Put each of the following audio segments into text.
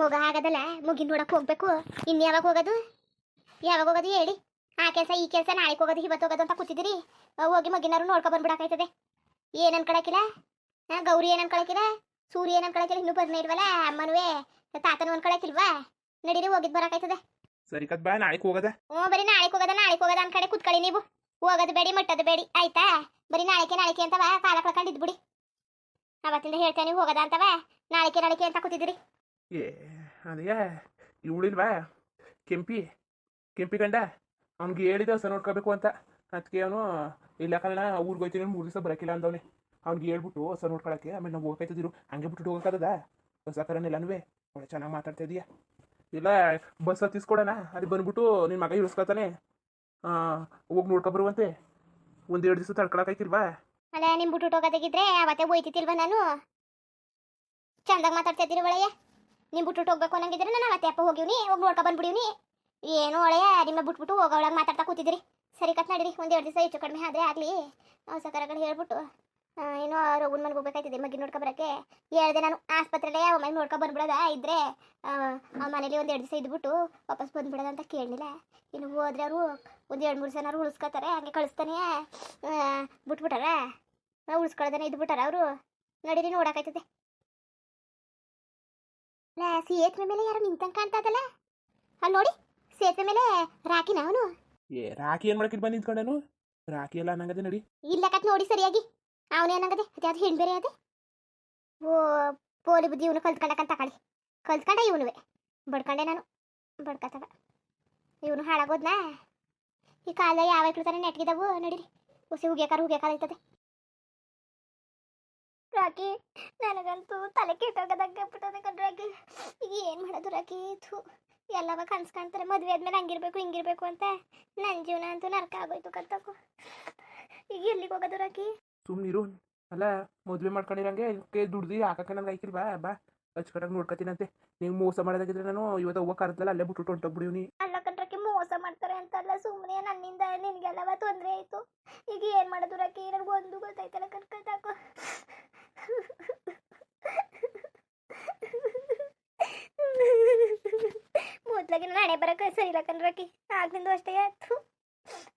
ಮಗ ಆಗದಲ್ಲ ಮುಗಿ ನೋಡಕ್ ಹೋಗ್ಬೇಕು. ಇನ್ನು ಯಾವಾಗ ಹೋಗೋದು? ಯಾವಾಗ ಹೋಗೋದು ಹೇಳಿ. ಆ ಕೆಲಸ ಈ ಕೆಲಸ ನಾಳೆ ಹೋಗೋದು ಇವತ್ತು ಹೋಗೋದು ಅಂತ ಕೂತಿದ್ದೀರಿ. ಹೋಗಿ ಮಗಿನಾರು ನೋಡ್ಕೊ ಬಂದ್ಬಿಡಕಾಯ್ತದೆ ಏನ್ ಅನ್ಕೊಳಕಿಲ್ಲ? ನಾ ಗೌರಿ ಏನ್ ಅನ್ಕೊಳಕಿಲ್ಲ? ಸೂರ್ಯ ಏನ್ ಅನ್ಕೊಳಕಿಲ್ಲ? ಇನ್ನೂ ಬರ್ನೇ ಇಲ್ವಲ್ಲ? ಅಮ್ಮನುವೆ ತಾತನು ಅನ್ಕೊಳಕಿಲ್ವಾ? ನಡೀರಿ ಹೋಗಿದ್ ಬರಕಾಯ್ತದೆ ಸರಿ ಕದ್ ಬಾ ನಾಳೆಗೆ ಹೋಗದ? ಹ್ಞೂ ಬರೀ ನಾಳೆ ಹೋಗದ ನಾಳೆ ಹೋಗೋದ ಅನ್ಕಡೆ ಕುತ್ಕೊಳ್ಳಿ ನೀವು. ಹೋಗೋದು ಬೇಡಿ ಮಟ್ಟದ ಬೇಡಿ ಆಯ್ತಾ? ಬರೀ ನಾಳೆಕೆ ನಾಳೆಕೆ ಅಂತವ ಕಾಲ ಕಳ್ಕೊಂಡಿದ್ಬಿಡಿ ಅವತ್ತಿಂದ ಹೇಳ್ತೇನೆ ಹೋಗದ ಅಂತವ? ನಾಳೆಕೆ ನಾಳೆಕೆ ಅಂತ ಕೂತಿದ್ದೀರಿ. ಏ ಅದೇ ಇವಳಿಲ್ವಾ ಕೆಂಪಿ ಕೆಂಪಿ ಗಂಡ, ಅವ್ನಿಗೆ ಹೇಳಿದ ಹೊಸ ನೋಡ್ಕೋಬೇಕು ಅಂತ. ಅದಕ್ಕೆ ಅವನು, ಇಲ್ಲ ಕಾರಣ ಊರಿಗೆ ಹೋಯ್ತೀನಿ, ಮೂರು ದಿವಸ ಬರಕಿಲ್ಲ ಅಂದವನೇ. ಅವ್ನಿಗೆ ಹೇಳ್ಬಿಟ್ಟು ಹೊಸ ನೋಡ್ಕೊಳಕ್ಕೆ, ಆಮೇಲೆ ನಾವು ಹೋಗ್ತಾಯಿದ್ದಿರು ಹಂಗೆ ಬಿಟ್ಟು ಹೋಗೋಕ್ಕದ ಹೊಸ ಕರನೆಲ್ಲನೂ ಒಳ್ಳೆ ಚೆನ್ನಾಗಿ ಮಾತಾಡ್ತಾ ಇದೀಯಾ? ಇಲ್ಲ, ಬಸ್ ಹತ್ತಿಸ್ಕೊಡೋಣ ಅದು ಬಂದ್ಬಿಟ್ಟು ನಿನ್ನ ಮಗ ಇಳಿಸ್ಕೊತಾನೆ. ಹೋಗಿ ನೋಡ್ಕೊಬರುವಂತೆ ಒಂದೆರಡು ದಿವಸ ತಡ್ಕೊಳಕಾಯ್ತಿಲ್ವಾ ಅಲ್ಲ ನಿಮ್ ಬಿಟ್ಟು ಹೋಗೋದಾಗಿದ್ರೆ ಅವತ್ತೇ ಹೋಯ್ತಿತ್ತಿಲ್ವಾ ನಾನು? ಚಂದಾಗ ಮಾತಾಡ್ತಾ ಇದ್ದೀರಿ ಒಳೆಯ ನಿಮ್ ಬಿಟ್ಬಿಟ್ಟು ಹೋಗ್ಬೇಕು ಅನ್ನಂಗಿದ್ರೆ ನಾನು ಅತ್ತೆ ಅಪ್ಪ ಹೋಗಿವ್ನಿ ಹೋಗಿ ನೋಡ್ಕೊ ಬಂದ್ಬಿಡಿವ್ನಿ ಏನು ಒಳೆಯ ನಿಮ್ಮ ಬಿಟ್ಬಿಟ್ಟು ಹೋಗೋಳಗೆ ಮಾತಾಡ್ತಾ ಕೂತಿದ್ರಿ. ಸರಿ ಕಟ್ ನಡೀರಿ ಒಂದು ಎರಡು ದಿವಸ ಹೆಚ್ಚು ಕಡಿಮೆ ಆದ್ರೆ ಆಗಲಿ. ಕರಗಳು ಹೇಳ್ಬಿಟ್ಟು ಏನು ರಘುನ್ ಮನೆಗೆ ಹೋಗ್ಬೇಕಾಯ್ತದೆ ಮಗಿ ನೋಡ್ಕೊ ಬರಕ್ಕೆ. ಹೇಳಿದೆ ನಾನು ಆಸ್ಪತ್ರೆಲೇ ಮನೆ ನೋಡ್ಕೊ ಬಂದ್ಬಿಡೋದ ಇದ್ರೆ ಆ, ಆ ಮನೇಲಿ ಒಂದು ಎರಡು ದಿವಸ ಇದ್ಬಿಟ್ಟು ವಾಪಸ್ ಬಂದ್ಬಿಡೋದ ಅಂತ ಕೇಳಲಿಲ್ಲ ಇನ್ನು ಹೋದ್ರೆ ಅವರು ಒಂದು ಎರಡು ಮೂರು ಜನ ಉಳಿಸ್ಕೊತಾರೆ ಹಂಗೆ ಕಳಿಸ್ತಾನೆ ಬಿಟ್ಬಿಟ್ಟಾರ? ಉಳಿಸ್ಕೊಳ್ಳೋದನ್ನ ಇದ್ಬಿಟ್ಟಾರ ಅವರು? ನಡೀರಿ ನೋಡಕಾಯ್ತದೆ ಅಲ್ಲ ಸೇತುವೆ ಮೇಲೆ ಯಾರೋ ಕಾಣ್ತಾ ಕಾಣ್ತದಲ್ಲ? ಅಲ್ಲಿ ನೋಡಿ ಸೇತುವೆ ಮೇಲೆ ರಾಕಿನ ಅವನು. ಏ ರಾಕಿ ಏನು ಮಾಡಕ್ಕೆ ಬಂದು ನಿಂತ್ಕೊಂಡನು ರಾಕಿ ಎಲ್ಲ ಅನ್ನಂಗದೆ ನಡಿ. ಇಲ್ಲ ಕತ್ ನೋಡಿ ಸರಿಯಾಗಿ. ಅವನೇನಾಗದೆ ಅದ್ಯಾವ್ದು ಹೆಣ್ಣು ಬೇರೆ ಅದೇ ಓ ಪೋಲಿ ಬುದ್ಧಿ ಇವನು ಕಲ್ತ್ಕೊಂಡಕ್ಕಂತ ತಕೊಳ್ಳಿ ಕಲ್ತ್ಕೊಂಡ ಇವನುವೆ. ಬಡ್ಕೊಂಡೆ ನಾನು. ಬಡ್ಕತ್ತವ. ಇವನು ಹಾಳಾಗೋದ್ನಾ? ಈ ಕಾಲ ಯಾವ ತಾನೆ ನೆಟ್ಗಿದಾವು? ನಡೀರಿ. ಹುಸಿ ಹುಗ್ಯಾಕಾರ ಹುಗ್ಯಾಕಾರ ಆಯ್ತದೆ. ರಾಕಿ ನನಗಂತೂ ತಲೆ ಕೆಟ್ಟೋಗದಂಗೆ ಬಿಟ್ಟದೆ ಕಣ್ರಾಕಿ ಈಗ ಏನು ಮಾಡೋದು ರಾಕಿ? ಥೂ ಎಲ್ಲವ ಕನ್ಸ್ ಕಾಣ್ತಾರೆ. ಮದುವೆ ಆದ್ಮೇಲೆ ಹಂಗಿರ್ಬೇಕು ಹಿಂಗಿರ್ಬೇಕು ಅಂತ. ನನ್ನ ಜೀವನ ಅಂತೂ ನರಕ ಆಗೋಯ್ತು ಕತ್ತಕು ಈಗ ಎಲ್ಲಿಗೆ ಹೋಗೋದು ರಾಕಿ? ಸುಮ್ಮನಿರು ಅಲ್ಲ ಮದುವೆ ಮಾಡ್ಕೊಂಡಿರಂಗೆ ದುಡ್ದು ಹಾಕಕ್ಕೆ ನನಗೆ ಐತಿಲ್ ಬಾ ಬಾ ಅಚ್ಚುಕಟ್ಟಾಗಿ ನೋಡ್ಕೊತೀನಂತೆ ನೀವು ಮೋಸ ಮಾಡೋದಾಗಿದ್ರೆ ನಾನು ಇವತ್ತು ಹೋಗೋ ಕರೆದಲ್ಲ ಅಲ್ಲೇ ಬಿಟ್ಟು ಹೊಂಟೋಗ್ಬಿಡಿವ್ನಿ ಅಲ್ಲ ಕಣ್ರಕ್ಕೆ ಮೋಸ ಮಾಡ್ತಾರೆ ಅಂತಲ್ಲ ಸುಮ್ಮನೆ ನನ್ನಿಂದ ನಿನಗೆಲ್ಲವ ತೊಂದರೆ ಆಯಿತು. ಈಗ ಏನು ಮಾಡೋದು ರಾಕಿ? ನನಗೆ ಒಂದು ಗೊತ್ತಾಯ್ತಲ್ಲ ಕಣ್ಕತ್ತಾಕು ಮೊದ್ಲಾಗಿ ನಾನು ಬರಕ ಸರಿ ಇಲ್ಲ ಕಣ್ರಕ್ಕಿ ಆಗ್ಲಿಂದ ಅಷ್ಟೇ ಆಯ್ತು.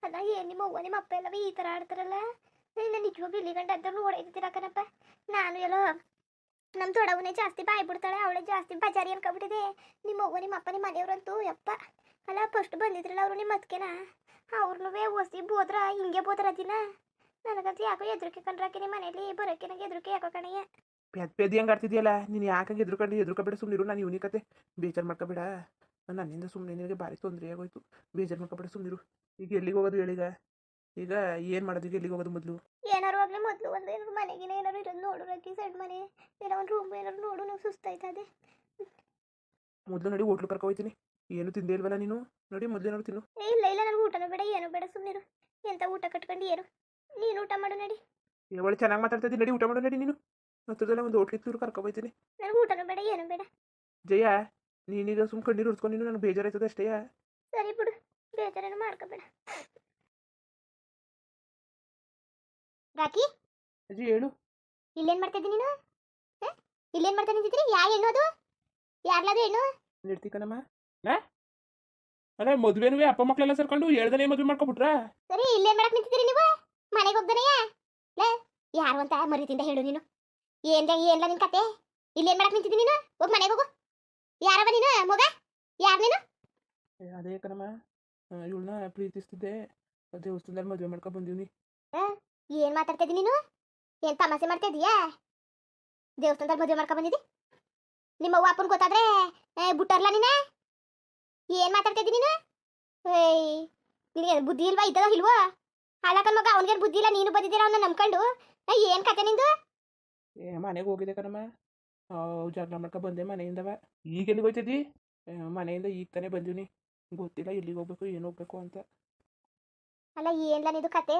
ಅಲ್ಲ, ಏನು ನಿಮ್ಮ ಅವ್ವ, ನಿಮ್ಮ ಅಪ್ಪ ಎಲ್ಲ ಈ ಥರ ಆಡ್ತಾರಲ್ಲ? ಇಲ್ಲ ನಿಜವಾಗ್ಲೂ ಇಲ್ಲಿ ಗಂಟೆ ಅಂತ ನೋಡೈತಿದ್ದೀರ ಕಣಪ್ಪ? ನಾನು ಎಲ್ಲೋ ನಮ್ಮ ದೊಡ್ಡವನೇ ಜಾಸ್ತಿ ಬಾಯಿ ಬಿಡ್ತಾಳೆ, ಅವಳೇ ಜಾಸ್ತಿ ಬಜಾರಿ ಅನ್ಕೊಬಿಟ್ಟಿದೆ ನಿಮ್ಮ ಅವ್ವ, ನಿಮ್ಮ ಅಪ್ಪ, ನಿಮ್ಮ ಯಪ್ಪ. ಅಲ್ಲ, ಫಸ್ಟ್ ಬಂದಿದ್ರಲ್ಲ ಅವರು ನಿಮ್ಮ ಅದಕ್ಕೆನಾ ಅವ್ರನ್ನೂ ಓಸಿ ಬೋದ್ರ, ಹಿಂಗೆ ಬೋದ್ರ ದಿನ? ನನಗಂತೂ ಯಾಕೋ ಎದ್ರಿಕೆ ಕಂಡ್ರಾಕಿ ನಿಮ್ಮ ಮನೇಲಿ ಬರೋಕೆ ನನಗೆ ಎದ್ರಿಕೆ ಯಾಕೋ ಕಣಯ್ಯ. ಪೆದ್ ಪೆದಿ ಹಂಗೆ ಆಡ್ತಿದ್ಯಲ್ಲ ನೀನು ಯಾಕೆ ಎದ್ರುಕೊಂಡು ಎದ್ರುಕೋಬೇಡ ಸುಮ್ಮನಿರು ನಾನು ಇವನಿ ಕತೆ ಬೇಜಾರು ಮಾಡ್ಕೋಬೇಡ. ನನ್ನಿಂದ ಸುಮ್ಮನೆ ನಿನಗೆ ಭಾರಿ ತೊಂದರೆ ಆಗೋಯ್ತು ಬೇಜಾರು ಮಾಡ್ಕೋಬೇಡ ಸುಮ್ಮನಿರು ಈಗ ಎಲ್ಲಿಗೆ ಹೋಗೋದು ಹೇಳೀಗ ಈಗ? ಏನು ಮಾಡೋದು ಈಗ ಎಲ್ಲಿಗೆ ಹೋಗೋದು ಮೊದಲು? ಏನಾರು ಆಗಲಿ ಮೊದಲು ಒಂದು ಏನಾರು ಮನೆಗಿನ ಏನಾರು ಇರೋದು ನೋಡು ರಾಕಿ ಸೈಡ್ ಮನೆ ಏನೋ ಒಂದು ರೂಮ್ ಏನಾರು ನೋಡು ನಂಗೆ ಸುಸ್ತಾಯ್ತದೆ. ಮೊದಲು ನೋಡಿ ಹೋಟ್ಲು ಕರ್ಕೊ ಹೋಯ್ತೀನಿ. ಏನು ತಿಂದೇ ಇಲ್ವಲ್ಲ ನೀನು? ನೋಡಿ ಮೊದಲು ಏನಾದ್ರು ತಿನ್ನು. ಏ, ಇಲ್ಲ ಇಲ್ಲ ನನಗೆ ಊಟನೂ ಬೇಡ ಏನು ಬೇಡ ಸುಮ್ಮನಿರು ಎಂತ ಊಟ ಕಟ್ಕೊಂಡು ಏನು? ನೀನು ಊಟ ಮಾಡು ನಡಿ. ಒಳ್ಳೆ ಚೆನ್ನಾಗಿ ಮಾತಾಡ್ತಾ ನಡಿ ಊಟ ಮಾಡು ನಡಿ ನೀನು. ಹತ್ರದಲ್ಲ ಒಂದು ಹೋಟ್ಲಿತ್ತು ಕರ್ಕೊ ಹೋಗ್ತೀನಿ ನನಗೆ ಊಟನೂ ಬೇಡ ಏನು ಬೇಡ. ಜಯ ನೀನೀಗ ಸುಮ್ ಕಣ್ಣೀರು ಉಡ್ಸ್ಕೊಂಡು ನೀನು ನನಗೆ ಬೇಜಾರಾಯ್ತದೆ ಅಷ್ಟೇ. ಸರಿ ಬಿಡು ಬೇಜಾರೇನು ಮಾಡ್ಕೋಬೇಡ. ರಾಕಿ? ಅಜ್ಜಿ ಹೇಳು. ಇಲ್ಲೇನ್ ಮಾಡ್ತಾ ಇದ್ದೀನಿ ನೀನು? ಇಲ್ಲೇನು ಮಾಡ್ತಾ ನಿಂತಿದ್ರಿ ಯಾ ಹೆಣ್ಣು ಅದು? ಯಾರ್ಲಾದ್ರು ಹೆಣ್ಣು ನಿರ್ತಿ ಕಣಮ್ಮ? ನಾ ಅಲ್ಲ ಮದುವೆನೂ ಅಪ್ಪ ಮಕ್ಕಳೆಲ್ಲ ಸೇರ್ಕೊಂಡು ಹೇಳ್ದನೇ ಮದುವೆ ಮಾಡ್ಕೊಬಿಟ್ರಾ? ಸರಿ ಇಲ್ಲೇನ್ ಮಾಡಕ್ ನಿಂತಿದ್ದೀರಿ ನೀವು? ಮನೆಗೆ ಹೋಗ್ದನೆಯ ಲೇ ಯಾರು ಅಂತ ಮರಿತಿಂದ ಹೇಳು ನೀನು. ಏನ್ಲ ಏನ್ಲ ನಿನ್ ಕತೆ? ಇಲ್ಲೇನ್ ಮಾಡಕ್ ನಿಂತಿದ್ದೀನಿ ನೀನು? ಹೋಗ್ ಮನೆಗೆ ಹೋಗು. ಯಾರವ ನೀನು ಮಗ? ಯಾರು ನೀನು? ಅದೇ ಕಣಮ್ಮ. ಇವಳನ್ನ ಪ್ರೀತಿಸ್ತಿದ್ದೆ. ದೇವಸ್ಥಾನದಲ್ಲಿ ಮದುವೆ ಮಾಡ್ಕೊಂಡು ಬಂದೀವಿ ಏನ್ ಮಾತಾಡ್ತಾ ಇದ್ದೀನಿ ನೀನು? ಏನ್ ತಮಾಸೆ ಮಾಡ್ತಾ ಇದೀಯಾ ದೇವಸ್ಥಾನದಲ್ಲಿ ಮದುವೆ ಮಾಡ್ಕೊಂಡು ಬಂದಿದ್ದಿ? ನಿಮ್ಮ ಅವ್ವ ಅಪ್ಪನ್ ಗೊತ್ತಾದ್ರೆ ಏ, ಬುಟ್ಟಾರ್ಲ ನೀನ? ಏನ್ ಮಾತಾಡ್ತಾ ಇದ್ದೀನಿ ನೀನು? ಏಯ್ ನಿನಗೆ ಬುದ್ಧಿ ಇಲ್ವಾ? ಇದ್ದೋ ಇಲ್ವೋ? ಹಾಳಾಕನ್ ಮಗ ಅವನಿಗೆ ಬುದ್ಧಿ ಇಲ್ಲ ನೀನು ಬಂದಿದ್ದೀರ ಅವನ್ನ ನಂಬ್ಕೊಂಡು? ಏನು ಕತೆ ನಿಂದು? ಏ ಮನೆಗೆ ಹೋಗಿದೆ ಕಣಮ್ಮ. ಜಗಳ ಮಾಡ್ಕ ಬಂದೆ ಮನೆಯಿಂದವ. ಈಗ ಎಲ್ಲಿಗೆ ಹೋಯ್ತಿದ್ದಿ? ಮನೆಯಿಂದ ಈಗ ತಾನೇ ಬಂದೀನಿ ಗೊತ್ತಿಲ್ಲ ಎಲ್ಲಿಗೆ ಹೋಗ್ಬೇಕು ಏನು ಹೋಗ್ಬೇಕು ಅಂತ. ಅಲ್ಲ ಏನ್ಲ ನಿದು ಕತೆ?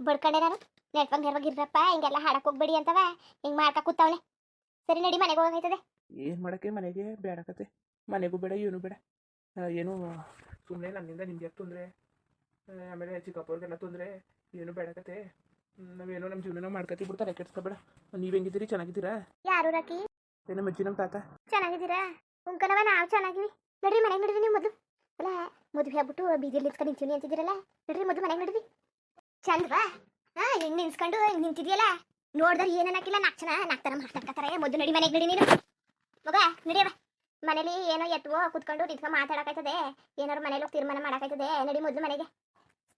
ಬಡ್ಕಂಡೆ ನಾನು. ನೆಟ್ವಾಗ ನೆರ್ವಾಗ ಇರ್ರಪ್ಪ ಹಿಂಗೆಲ್ಲ ಹಾಡಕ್ ಹೋಗ್ಬೇಡಿ ಅಂತವ. ಹಿಂಗ್ ಮಾಡ್ಕ ಕೂತವನೆ. ಸರಿ ನಡಿ ಮನೆಗೆ ಹೋಗಾಯ್ತದೆ ಏನು ಮಾಡಕ್ಕೆ ಮನೆಗೆ? ಬೇಡ ಕತೆ. ಮನೆಗೂ ಬೇಡ ಏನು ಬೇಡ. ಏನು ಸುಮ್ಮನೆ ನನ್ನಿಂದ ನಿಮ್ಗೆ ತೊಂದರೆ? ಆಮೇಲೆ ಚಿಕ್ಕಪ್ಪವ್ರಿಗೆಲ್ಲ ತೊಂದರೆ ಏನು ಬೇಡ ಕತೆ. ನಾವೇನೋ ನಮ್ಮ ಜೀವನ ಮಾಡ್ಕತಿ ಬಿಡ್ತಾರೆ ಕೆಡ್ಸ್ಕೊಬೇಡ. ನೀವ್ ಹೆಂಗಿದ್ದೀರಿ? ಚೆನ್ನಾಗಿದ್ದೀರಾ? ಯಾರು ರಾಕಿ ನಮ್ಮ ಅಜ್ಜಿ ನಮ್ಮ ತಾತ. ಚೆನ್ನಾಗಿದ್ದೀರಾ? ಉಂಕನವ ನಾವು ಚೆನ್ನಾಗಿವಿ. ನಡ್ರಿ ಮನೆಗೆ ನಡ್ರಿ ನೀವು ಮೊದಲು. ಅಲ್ಲ ಮದುವೆ ಆಗ್ಬಿಟ್ಟು ಬೀದಿಯಲ್ಲಿ ನಿಂತ್ಕೊಂಡು ನಿಂತೀವಿ ಅಂತಿದ್ದೀರಲ್ಲ? ನಡ್ರಿ ಮೊದಲು ಮನೆಗೆ ನಡ್ರಿ. ಚಂದ್ವಾ ಹಾ ಹೆಂಗ್ ನಿನ್ಸ್ಕೊಂಡು ಹಿಂಗ್ ನಿಂತಿದ್ಯಲ್ಲ? ನೋಡ್ದ್ರೆ ಏನನ್ನಾಕಿಲ್ಲ ನಾಲ್ಕು ಜನ ನಾಲ್ಕು ತರ ಮಾತಾಡ್ಕತಾರೆ ಮೊದಲು ನಡಿ ಮನೆಗೆ ನಡಿ ನೀನು. ಮಗ ನಡಿಯವ ಮನೇಲಿ ಏನೋ ಎತ್ತುವೋ ಕುತ್ಕೊಂಡು ನಿಂತ್ಕೊಂಡು ಮಾತಾಡಕೈತದೆ ಏನಾರು ಮನೇಲಿ ಹೋಗಿ ತೀರ್ಮಾನ ಮಾಡಕೈತದೆ ನಡಿ ಮೊದಲು ಮನೆಗೆ.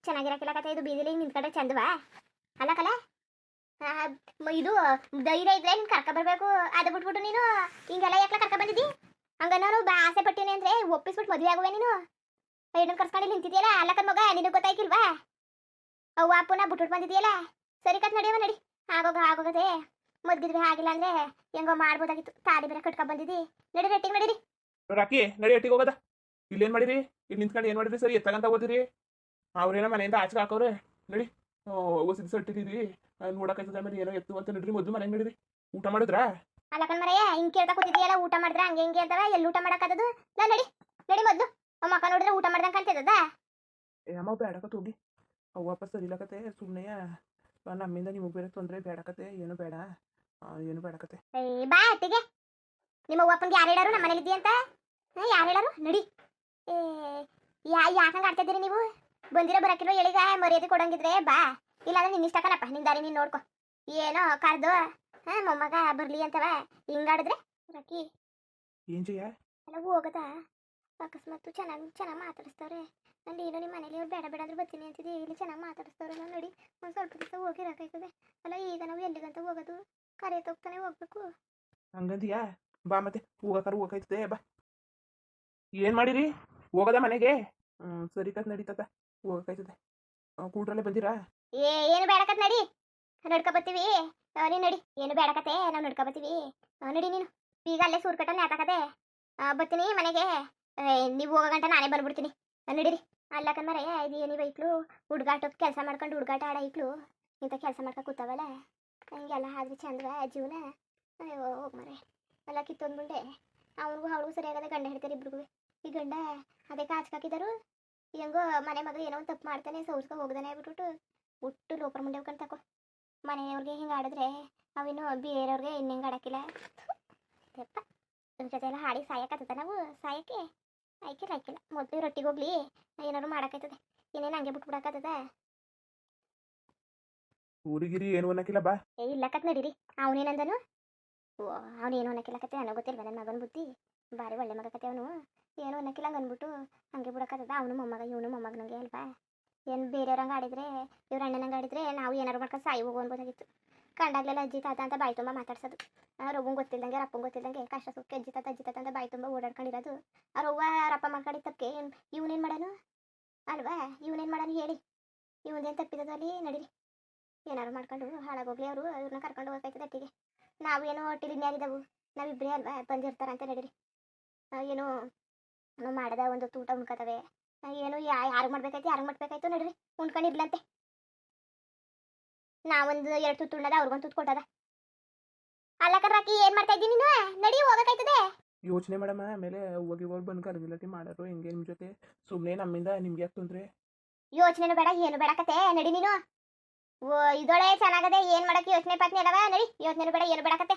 ಚೆನ್ನಾಗಿರಕಿಲ್ಲ ಕತೆ ಇದು ಬೀದಿಲಿ ನಿಂತ್ಕೊಂಡ್ರೆ ಚಂದವಾ? ಅಲ್ಲ ಕಲ ಇದು ಧೈರ್ಯ ಇದ್ರೆ ನೀನು ಕರ್ಕ ಬರ್ಬೇಕು. ಅದ ಬಿಟ್ಬಿಟ್ಟು ನೀನು ಹಿಂಗೆಲ್ಲ ಯಾಕೆ ಕರ್ಕ ಬಂದಿದ್ದಿ? ಹಂಗ ನಾನು ಬಾ, ಆಸೆ ಪಟ್ಟಿನಿ ಅಂದ್ರೆ ಒಪ್ಪಿಸ್ಬಿಟ್ಟು ಮದುವೆ ಆಗುವೆ ನೀನು. ಐಡನ್ ಕರ್ಸ್ಕೊಂಡು ನಿಂತಿದ್ಯಲ್ಲ ಅಲ್ಲಕನ್ ಮಗ, ನಿನಗೆ ಗೊತ್ತಾಯ್ಕಿಲ್ವಾ? ಅವ್ವ ಅಪ್ಪನ ಬಿಟ್ಬಿಟ್ಟು ಬಂದಿದ್ಯಲ್ಲ? ಸರಿ ಕತ್ ನಡಿಯವ, ನಡಿ. ಆಗೋಗ, ಆಗೋಗದೆ. ಮದ್ಗಿದ್ವಿ ಆಗಿಲ್ಲ ಅಂದ್ರೆ ಹೆಂಗೋ ಮಾಡ್ಬೋದಾಗಿತ್ತು. ತಾಳಿ ಬೇರೆ ಕಟ್ಕೊಂಡ್ ಬಂದಿದ್ದಿ. ನಡಿ, ರೆಟ್ಟಿಗೆ, ನಡೀರಿ. ರಾಕಿ, ನಡಿ ಎಟ್ಟಿಗೆ ಹೋಗದ. ಇಲ್ಲೇನ್ ಮಾಡಿರಿ ಇಲ್ಲಿ ನಿಂತ್ಕೊಂಡು ಏನ್ ಮಾಡಿರಿ ಸರಿ, ಎತ್ತಗಂತ ಓದಿರಿ. ಅವ್ರೇನೋ ಮನೆಯಿಂದ ಆಚೆ ಹಾಕೋರೆ. ನಡಿ. ಹೊಸಿದ್ ಸಟ್ಟಿದ್ದೀವಿ ನೋಡಕೈತದ ಮೇಲೆ ಏನೋ ಎತ್ತು ಅಂತ ನಡ್ರಿ ಮೊದಲು ಮನೆಗೆ ನಡೀರಿ. ಊಟ ಮಾಡಿದ್ರಾ? ಅಲ್ಲಕನ್ ಮರೆಯ ಹಿಂಗೆ ಕೇಳ್ತಾ ಕೂತಿದ್ಯಲ್ಲ ಊಟ ಮಾಡಿದ್ರ ಹಂಗೆ ಹಿಂಗೆ ಅಂತಾರ ಎಲ್ಲಿ ಊಟ ಮಾಡಕ್ಕದದು ನಾ ನಡಿ. ನಡಿ ಮೊದ್ಲು ಆ ಮಕ್ಕ ನೋಡಿದ್ರೆ ಊಟ ಮಾಡ್ದಂಗೆ ಕಾಣ್ತಿದ್ದದ? ಏಮ್ಮ ಬೇಡಕತ್ ಹೋಗಿ. ಅವ್ವ ಅಪ್ಪ ಸರಿಲಕತ್ತೆ. ಸುಮ್ಮನೆ ನಮ್ಮಿಂದ ನಿಮಗೆ ಬೇರೆ ತೊಂದರೆ ಬೇಡಕತ್ತೆ ಏನು ಬೇಡ. ಏನು ಬೇಡಕತ್ತೆ ಏ ಬಾ ಅತ್ತಿಗೆ. ನಿಮ್ಮ ಅಪ್ಪನಿಗೆ ಯಾರು ಹೇಳಾರು? ನಮ್ಮ ಮನೇಲಿ ಇದ್ದೀಯ ಅಂತ ಯಾರು ಹೇಳಾರು? ನಡಿ. ಏ ಯಾ ಯಾಕಂಗೆ ಆಡ್ತಿದ್ದೀರಿ ನೀವು? ಬಂದಿರೋ ಬರಕಿರೋ ಹೇಳಿದ ಮರ್ಯಾದೆ ಕೊಡಂಗಿದ್ರೆ ಬಾ. ಇಲ್ಲಾಂದ್ರೆ ನಿನ್ನ ಇಷ್ಟ ಕಣಪ್ಪ ನಿನ್ ದಾರಿ ನೀನ್ ನೋಡ್ಕೊ. ಏನೋ ಕರ್ದು ಹಾ ಮೊಮ್ಮಗ ಬರ್ಲಿ ಅಂತವ. ಹಿಂಗಾಡಿದ್ರೆ ರಕಿ ಏನು ಜಯ? ಹೋಗದ? ಅಕಸ್ಮಾತ್ ಚೆನ್ನಾಗಿ ಚೆನ್ನಾಗಿ ಮಾತಾಡಿಸ್ತಾವ್ರೆ. ಅಲ್ಲಿ ಏನೋ ನಿಮ್ಮ ಮನೇಲಿ ಅವ್ರು ಬೇಡ ಬೇಡ ಅಂದ್ರೆ ಬರ್ತೀನಿ ಅಂತಿದ್ದೆ ಇಲ್ಲಿ ಚೆನ್ನಾಗಿ ಮಾತಾಡಿಸ್ತಾವ್ರೆ ನಾನು ನೋಡಿ. ಒಂದು ಸ್ವಲ್ಪ ದಿವಸ ಹೋಗಿರಕಾಯ್ತದೆ ಅಲ್ಲ ಈಗ ನಾವು ಎಲ್ಲಿಗಂತ ಹೋಗೋದು? ಕರೆ ಹೋಗ್ತಾನೆ ಹೋಗ್ಬೇಕು. ಹಂಗಂತೀಯಾ ಬಾ ಮತ್ತೆ. ಹೋಗಕ್ಕಾರ ಹೋಗೈತದೆ ಬಾ. ಏನ್ ಮಾಡಿರಿ? ಹೋಗದ ಮನೆಗೆ? ಹ್ಞೂ ಸರಿ ತತ್ ನಡೀತದ. ಹೋಗಕೈತದೆ ಕೂಡ್ರಲ್ಲೇ ಬಂದಿರಾ? ಏ ಏನು ಬೇಡಕತ್ ನಡಿ. ನಡ್ಕೊ ಬರ್ತೀವಿ ನೀನು ನಡಿ. ಏನು ಬೇಡಕತೆ ನಾವು ನಡ್ಕೊ ಬರ್ತೀವಿ ಆ, ನಡಿ ನೀನು. ಈಗ ಅಲ್ಲೇ ಸೂರ್ಕಟ್ಟಲ್ಲಿ ನೇತಾಕದೆ. ಬರ್ತೀನಿ ಮನೆಗೆ. ನೀವು ಹೋಗೋ ಗಂಟ ನಾನೇ ಬಂದ್ಬಿಡ್ತೀನಿ. ನಡಿರಿ. ಮರೆ ಇದು ಏನಿ ಬೈಕ್ಳು ಹುಡ್ಗಾಟಕ್ಕೆ ಕೆಲಸ ಮಾಡ್ಕೊಂಡು ಹುಡುಗಾಟ ಆಡ ಐಕ್ಳು ಇಂಥ ಕೆಲಸ ಮಾಡ್ಕೊ ಕೂತಾವಲ್ಲ ಹಿಂಗೆಲ್ಲ ಆದ್ರೆ ಚಂದವ ಜೀವನ. ಅಯ್ಯೋ ಹೋಗಿ ಮರೆ. ಎಲ್ಲ ಕಿತ್ತೊಂದ್ಬಿಟ್ಟೆ. ಅವನಿಗೂ ಅವಳಿಗೂ ಸರಿಯಾಗದೆ ಗಂಡ ಹೇಳ್ತಾರೆ ಇಬ್ರಿಗೂ ಈ ಗಂಡ ಅದೇ ಕಾಚ್ಕಾಕಿದರು ಹೆಂಗೋ ಮನೆ ಮಗ ಏನೋ ಒಂದು ತಪ್ಪು ಮಾಡ್ತಾನೆ ಸೌರ್ಸ್ಕೊ ಹೋಗ್ದಾನೆ ಬಿಟ್ಬಿಟ್ಟು ಹುಟ್ಟು ಲೋಪರ್ ಮುಂದೆ ಹೋಗ್ಕೊಂಡು ತಕೋ. ಮನೆಯವ್ರಿಗೆ ಹಿಂಗೆ ಆಡಿದ್ರೆ ಅವಿನ್ನು ಬೇರೆಯವ್ರಿಗೆ ಇನ್ನು ಹಿಂಗೆ ಆಡಕ್ಕಿಲ್ಲ. ಯಪ್ಪ ಇವ್ರ ಜೊತೆ ಎಲ್ಲ ಹಾಡಿ ಸಾಯಕತ್ತದ ನಾವು ಸಾಯಕ್ಕೆ? ಆಯ್ಕಿಲ್ಲ ಆಯ್ಕಿಲ್ಲ. ಮೊದಲು ರೊಟ್ಟಿಗೆ ಹೋಗ್ಲಿ ಏನಾದ್ರು ಮಾಡಕೈತದೆ ಏನೇನು ಹಂಗೆ ಬಿಟ್ಬಿಡಕತ್ತದ ಊರಿಗಿರಿ ಏನು ಅನ್ನಕ್ಕಿಲ್ಲ ಬಾ. ಏ ಇಲ್ಲಕತ್ ನಡೀರಿ. ಅವನೇನಂದನು? ಓ ಅವನೇನು ಅನ್ನಕ್ಕಿಲ್ಲ ಕತ್ತೆ ನನಗೆ ಗೊತ್ತಿಲ್ಲ ನನ್ನ ಮಗನ ಬುದ್ಧಿ? ಭಾರಿ ಒಳ್ಳೆ ಮಗ ಕತೆ ಅವನು. ಏನು ಅನ್ನಕ್ಕಿಲ್ಲ ಅಂದ್ಬಿಟ್ಟು ಹಂಗೆ ಬಿಡಕತ್ತದ ಅವನು ಮೊಮ್ಮಗ ಇವನು ಮೊಮ್ಮಗನಿಗೆ ಅಲ್ವಾ? ಏನು ಬೇರೆಯವ್ರಂಗೆ ಆಡಿದ್ರೆ ಇವ್ರ ಅಣ್ಣನಂಗೆ ಆಡಿದ್ರೆ ನಾವು ಏನಾರು ಮಾಡ್ಕೊಂಡು ಸಾಯಿ ಹೋಗು ಅನ್ಬೋದಾಗಿತ್ತು. ಕಂಡಾಗ್ಲೆಲ್ಲ ಅಜ್ಜಿ ತಾತ ಅಂತ ಬಾಯಿ ತುಂಬ ಮಾತಾಡ್ಸೋದು. ರೊಬ್ಬಂಗೆ ಗೊತ್ತಿಲ್ದಂಗೆ ರಪ್ಪಂಗೆ ಗೊತ್ತಿಲ್ದಂಗೆ ಕಷ್ಟ ಸುಖ ಅಜ್ಜಿ ತಾತ ಅಜ್ಜಿ ತಾತ ಅಂತ ಬಾಯಿ ತುಂಬ ಓಡಾಡ್ಕೊಂಡಿರೋದು. ಅವ್ರ ಅವ್ವ ರಪ್ಪ ಮಾಡ್ಕೊಂಡಿದ್ದ ತಪ್ಪೆ ಇವನೇನು ಮಾಡೋನು? ಅಲ್ವಾ? ಇವನೇನು ಮಾಡೋನು ಹೇಳಿ. ಇವನೇನು ತಪ್ಪಿದದು ಅಲ್ಲಿ? ನಡೀರಿ. ಏನಾರು ಮಾಡ್ಕೊಂಡು ಹಾಳಾಗೋಗ್ಲಿ ಅವರು ಇವ್ರನ್ನ ಕರ್ಕೊಂಡು ಹೋಗ್ತೈತೆ ಅಟ್ಟಿಗೆ ನಾವು ಏನೋ ಹೊಟ್ಟಿಲಿ ನಾವಿಬ್ಬರೇ ಅಲ್ವಾ ಬಂದಿರ್ತಾರ ಅಂತ ನಡೀರಿ. ಆ, ಏನೋ ನಾವು ಮಾಡದ ಒಂದು ಊಟ ಉಣ್ಕೋತವೆ. ಏನು ಯಾ ಯಾರು ಮಾಡ್ಬೇಕಾಯ್ತು ಯಾರು ಮಾಡ್ಬೇಕಾಯ್ತು ನಡ್ರಿ ಉಣ್ಕೊಂಡಿರ್ಲಂತೆ ನಾವೊಂದು ಎರಡು ತುತ್ತು ಉಣ್ಣದ ಅವ್ರಿಗೊಂದು ತುತ್ತು ಕೊಟ್ಟದ. ಅಲ್ಲಕರಾಕಿ ಏನ್ ಮಾಡ್ತಾ ಇದ್ದೀನಿ ನೀನು? ನಡಿ ಹೋಗಕ್ಕಾಯ್ತದೆ? ಯೋಚನೆ ಮಾಡಮ್ಮ ಆಮೇಲೆ ಹೋಗಿ ಹೋಗಿ ಬಂದು ಗಲಗಲಾಟಿ ಮಾಡೋರು ಹೆಂಗೆ ನಿಮ್ಮ ಜೊತೆ? ಸುಮ್ಮನೆ ನಮ್ಮಿಂದ ನಿಮ್ಗೆ ಯಾಕೆ ತೊಂದರೆ? ಯೋಚನೆನೂ ಬೇಡ ಏನು ಬೇಡ ಕತೆ ನಡಿ ನೀನು. ಓ ಇದೊಳೆ ಚೆನ್ನಾಗದೆ ಏನ್ ಮಾಡಕ್ಕೆ ಯೋಚನೆ ಪತ್ನಿ ಅಲ್ಲವ ನಡಿ ಯೋಚನೆನೂ ಬೇಡ ಏನು ಬೇಡ ಕತೆ.